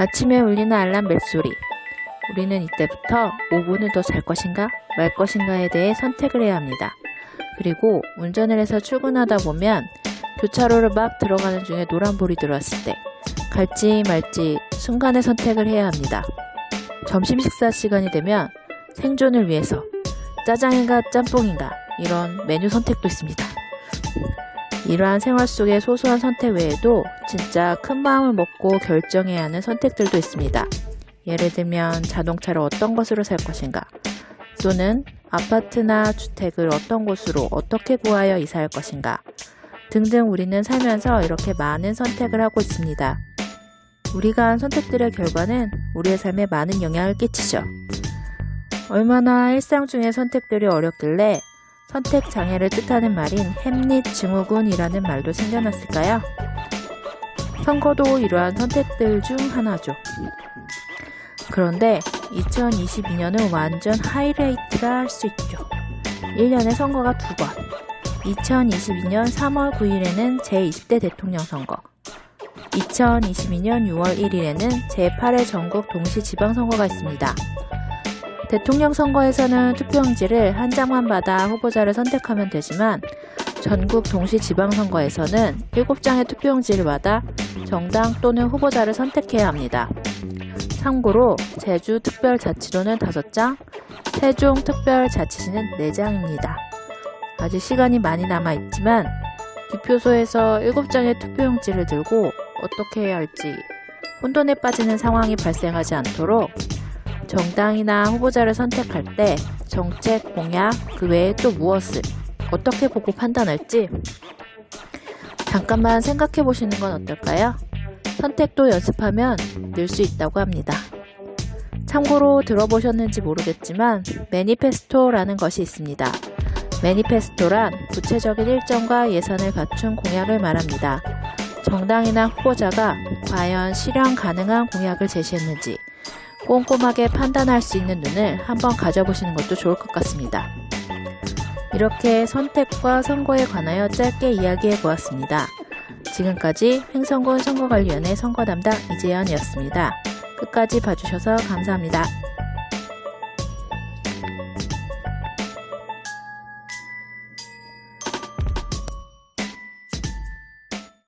아침에 울리는 알람 벨소리. 우리는 이때부터 5분을 더 잘 것인가 말 것인가에 대해 선택을 해야 합니다. 그리고 운전을 해서 출근하다 보면 교차로를 막 들어가는 중에 노란불이 들어왔을 때 갈지 말지 순간의 선택을 해야 합니다. 점심 식사 시간이 되면 생존을 위해서 짜장인가 짬뽕인가 이런 메뉴 선택도 있습니다. 이러한 생활 속의 소소한 선택 외에도 진짜 큰 마음을 먹고 결정해야 하는 선택들도 있습니다. 예를 들면 자동차를 어떤 것으로 살 것인가, 또는 아파트나 주택을 어떤 곳으로 어떻게 구하여 이사할 것인가 등등 우리는 살면서 이렇게 많은 선택을 하고 있습니다. 우리가 한 선택들의 결과는 우리의 삶에 많은 영향을 끼치죠. 얼마나 일상 중의 선택들이 어렵길래 선택 장애를 뜻하는 말인 햄릿 증후군이라는 말도 생겨났을까요? 선거도 이러한 선택들 중 하나죠. 그런데 2022년은 완전 하이라이트라 할 수 있죠. 1년에 선거가 두 번. 2022년 3월 9일에는 제20대 대통령 선거. 2022년 6월 1일에는 제8회 전국 동시 지방선거가 있습니다. 대통령 선거에서는 투표용지를 한 장만 받아 후보자를 선택하면 되지만 전국 동시 지방선거에서는 7장의 투표용지를 받아 정당 또는 후보자를 선택해야 합니다. 참고로 제주 특별자치도는 5장, 세종 특별자치시는 4장입니다. 아직 시간이 많이 남아 있지만 기표소에서 7장의 투표용지를 들고 어떻게 해야 할지 혼돈에 빠지는 상황이 발생하지 않도록 정당이나 후보자를 선택할 때 정책, 공약, 그 외에 또 무엇을 어떻게 보고 판단할지 잠깐만 생각해 보시는 건 어떨까요? 선택도 연습하면 늘 수 있다고 합니다. 참고로 들어보셨는지 모르겠지만 매니페스토라는 것이 있습니다. 매니페스토란 구체적인 일정과 예산을 갖춘 공약을 말합니다. 정당이나 후보자가 과연 실현 가능한 공약을 제시했는지 꼼꼼하게 판단할 수 있는 눈을 한번 가져보시는 것도 좋을 것 같습니다. 이렇게 선택과 선거에 관하여 짧게 이야기해 보았습니다. 지금까지 횡성군 선거관리위원회 선거담당 이재현이었습니다. 끝까지 봐주셔서 감사합니다.